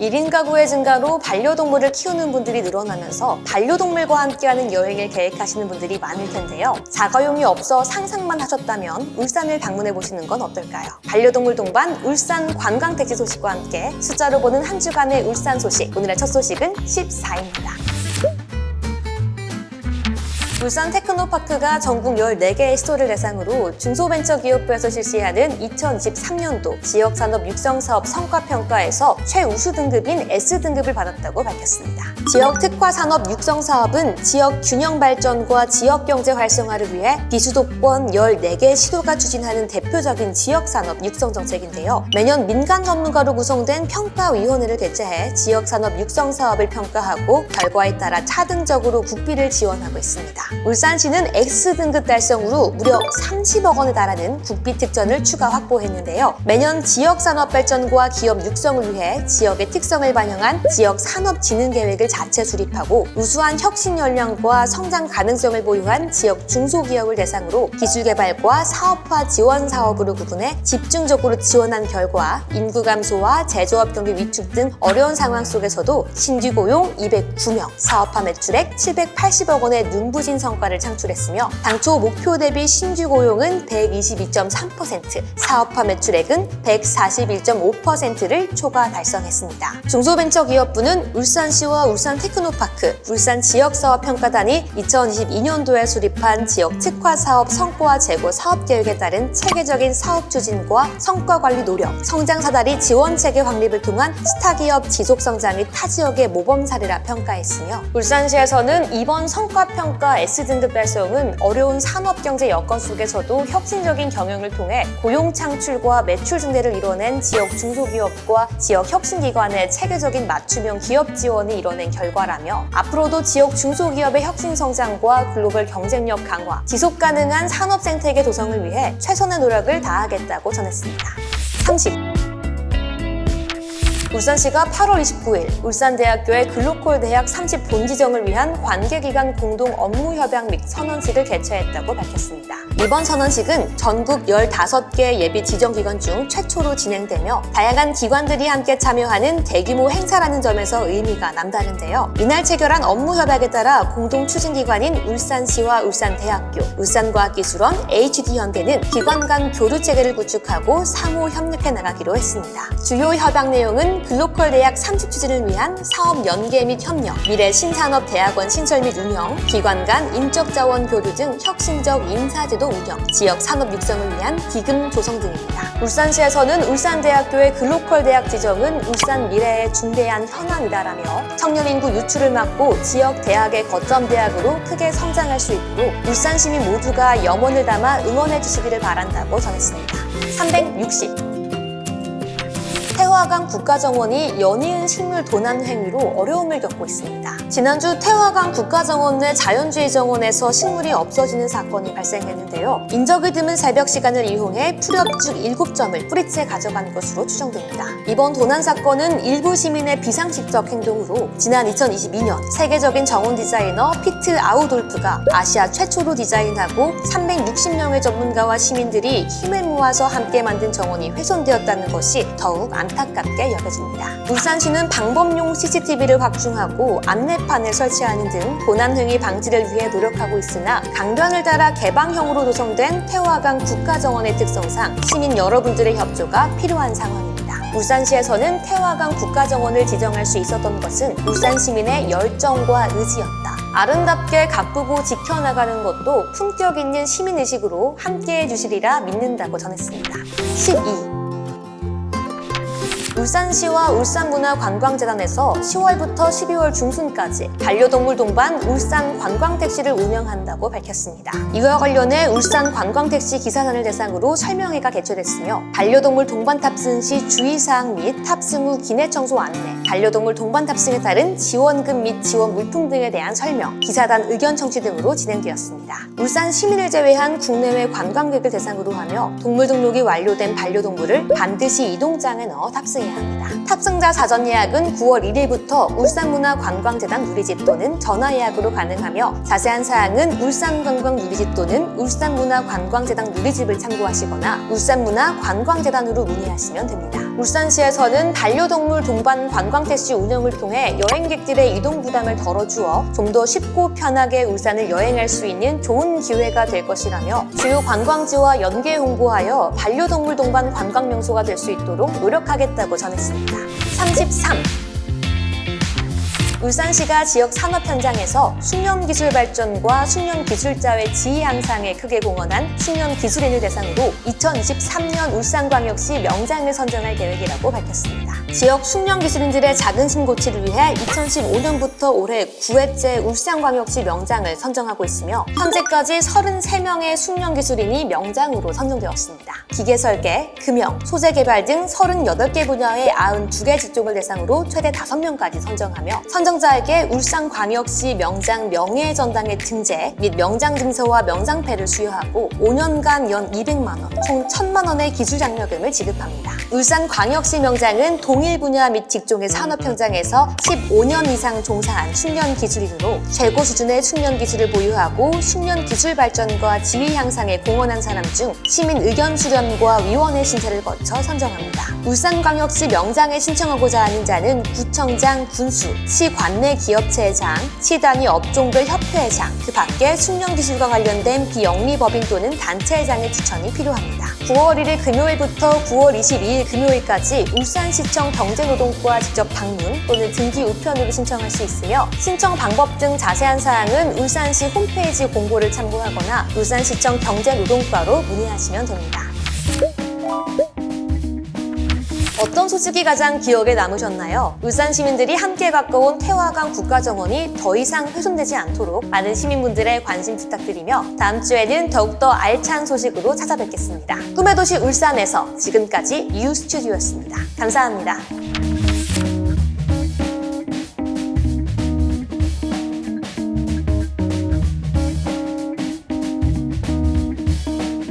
1인 가구의 증가로 반려동물을 키우는 분들이 늘어나면서 반려동물과 함께하는 여행을 계획하시는 분들이 많을 텐데요. 자가용이 없어 상상만 하셨다면 울산을 방문해 보시는 건 어떨까요? 반려동물 동반 울산 관광택지 소식과 함께 숫자로 보는 한 주간의 울산 소식. 오늘의 첫 소식은 14입니다. 울산 테크노파크가 전국 14개의 시도를 대상으로 중소벤처기업부에서 실시하는 2023년도 지역산업 육성사업 성과평가에서 최우수 등급인 S등급을 받았다고 밝혔습니다. 지역특화산업 육성사업은 지역 균형 발전과 지역 경제 활성화를 위해 비수도권 14개 시도가 추진하는 대표적인 지역산업 육성 정책인데요. 매년 민간 전문가로 구성된 평가위원회를 개최해 지역산업 육성사업을 평가하고 결과에 따라 차등적으로 국비를 지원하고 있습니다. 울산시는 X등급 달성으로 무려 30억 원에 달하는 국비 특전을 추가 확보했는데요. 매년 지역 산업 발전과 기업 육성을 위해 지역의 특성을 반영한 지역 산업 진흥 계획을 자체 수립하고 우수한 혁신 역량과 성장 가능성을 보유한 지역 중소기업을 대상으로 기술 개발과 사업화 지원 사업으로 구분해 집중적으로 지원한 결과 인구 감소와 제조업 경기 위축 등 어려운 상황 속에서도 신규 고용 209명, 사업화 매출액 780억 원의 눈부신 성과를 창출했으며 당초 목표 대비 신규 고용은 122.3%, 사업화 매출액은 141.5%를 초과 달성했습니다. 중소벤처기업부는 울산시와 울산 테크노파크, 울산 지역사업평가단이 2022년도에 수립한 지역 특화 사업 성과 재고 사업 계획에 따른 체계적인 사업 추진과 성과 관리 노력, 성장 사다리 지원 체계 확립을 통한 스타 기업 지속 성장 및 타 지역의 모범 사례라 평가했으며 울산시에서는 이번 성과 평가 S등급 달성은 어려운 산업 경제 여건 속에서도 혁신적인 경영을 통해 고용 창출과 매출 증대를 이뤄낸 지역 중소기업과 지역 혁신기관의 체계적인 맞춤형 기업 지원이 이뤄낸 결과라며 앞으로도 지역 중소기업의 혁신 성장과 글로벌 경쟁력 강화, 지속 가능한 산업 생태계 조성을 위해 최선의 노력을 다하겠다고 전했습니다. 30. 울산시가 8월 29일 울산대학교의 글로컬 대학 30 본지정을 위한 관계기관 공동 업무 협약 및 선언식을 개최했다고 밝혔습니다. 이번 선언식은 전국 15개 예비 지정기관 중 최초로 진행되며 다양한 기관들이 함께 참여하는 대규모 행사라는 점에서 의미가 남다른데요. 이날 체결한 업무 협약에 따라 공동 추진기관인 울산시와 울산대학교, 울산과학기술원, HD현대는 기관 간 교류 체계를 구축하고 상호 협력해 나가기로 했습니다. 주요 협약 내용은 글로컬 대학 30 추진을 위한 사업 연계 및 협력, 미래 신산업 대학원 신설 및 운영, 기관 간 인적 자원 교류 등 혁신적 인사제도 운영, 지역 산업 육성을 위한 기금 조성 등입니다. 울산시에서는 울산대학교의 글로컬 대학 지정은 울산 미래의 중대한 현안이다라며 청년 인구 유출을 막고 지역 대학의 거점 대학으로 크게 성장할 수 있도록 울산 시민 모두가 염원을 담아 응원해 주시기를 바란다고 전했습니다. 360. 태화강 국가정원이 연이은 식물 도난 행위로 어려움을 겪고 있습니다. 지난주 태화강 국가정원 내 자연주의 정원에서 식물이 없어지는 사건이 발생했는데요. 인적이 드문 새벽 시간을 이용해 풀엽죽 7점을 뿌리채 가져간 것으로 추정됩니다. 이번 도난 사건은 일부 시민의 비상식적 행동으로 지난 2022년 세계적인 정원 디자이너 피트 아우돌프가 아시아 최초로 디자인하고 360명의 전문가와 시민들이 힘을 모아서 함께 만든 정원이 훼손되었다는 것이 더욱 안타깝게 여겨집니다. 울산시는 방범용 CCTV를 확충하고 안내 판을 설치하는 등 도난 행위 방지를 위해 노력하고 있으나 강변을 따라 개방형으로 조성된 태화강 국가정원의 특성상 시민 여러분들의 협조가 필요한 상황입니다. 울산시에서는 태화강 국가정원을 지정할 수 있었던 것은 울산 시민의 열정과 의지였다. 아름답게 가꾸고 지켜나가는 것도 품격 있는 시민의식으로 함께해 주시리라 믿는다고 전했습니다. 12. 울산시와 울산문화관광재단에서 10월부터 12월 중순까지 반려동물 동반 울산 관광택시를 운영한다고 밝혔습니다. 이와 관련해 울산 관광택시 기사단을 대상으로 설명회가 개최됐으며 반려동물 동반 탑승 시 주의사항 및 탑승 후 기내 청소 안내, 반려동물 동반 탑승에 따른 지원금 및 지원 물품 등에 대한 설명, 기사단 의견 청취 등으로 진행되었습니다. 울산 시민을 제외한 국내외 관광객을 대상으로 하며 동물 등록이 완료된 반려동물을 반드시 이동장에 넣어 탑승해야 합니다. 탑승자 사전 예약은 9월 1일부터 울산문화관광재단 누리집 또는 전화 예약으로 가능하며 자세한 사항은 울산관광 누리집 또는 울산문화관광재단 누리집을 참고하시거나 울산문화관광재단으로 문의하시면 됩니다. 울산시에서는 반려동물 동반 관광 택시 운영을 통해 여행객들의 이동 부담을 덜어주어 좀 더 쉽고 편하게 울산을 여행할 수 있는 좋은 기회가 될 것이라며 주요 관광지와 연계 홍보하여 반려동물 동반 관광 명소가 될 수 있도록 노력하겠다고 전했습니다. 33. 울산시가 지역 산업 현장에서 숙련 기술 발전과 숙련 기술자의 지위 향상에 크게 공헌한 숙련 기술인을 대상으로 2023년 울산광역시 명장을 선정할 계획이라고 밝혔습니다. 지역 숙련 기술인들의 자긍심 고취를 위해 2015년부터 올해 9회째 울산광역시 명장을 선정하고 있으며 현재까지 33명의 숙련 기술인이 명장으로 선정되었습니다. 기계 설계, 금형, 소재 개발 등 38개 분야의 92개 직종을 대상으로 최대 5명까지 선정하며 선정자에게 울산광역시 명장 명예전당의 등재 및 명장 증서와 명장패를 수여하고 5년간 연 200만 원, 총 1000만 원의 기술 장려금을 지급합니다. 울산광역시 명장은 동일 분야 및 직종의 산업 현장에서 15년 이상 종사한 숙련 기술인으로 최고 수준의 숙련 기술을 보유하고 숙련 기술 발전과 지위 향상에 공헌한 사람 중 시민 의견 수렴과 위원회 심사를 거쳐 선정합니다. 울산광역시 명장에 신청하고자 하는 자는 구청장, 군수, 시 관내 기업체장, 시 단위 업종별 협회장, 그 밖에 숙련 기술과 관련된 비영리법인 또는 단체장의 추천이 필요합니다. 9월 1일 금요일부터 9월 22일 금요일까지 울산시청 경제노동과 직접 방문 또는 등기 우편으로 신청할 수 있으며 신청 방법 등 자세한 사항은 울산시 홈페이지 공고를 참고하거나 울산시청 경제노동과로 문의하시면 됩니다. 어떤 소식이 가장 기억에 남으셨나요? 울산 시민들이 함께 가까운 태화강 국가정원이 더 이상 훼손되지 않도록 많은 시민분들의 관심 부탁드리며 다음 주에는 더욱더 알찬 소식으로 찾아뵙겠습니다. 꿈의 도시 울산에서 지금까지 유 스튜디오였습니다. 감사합니다.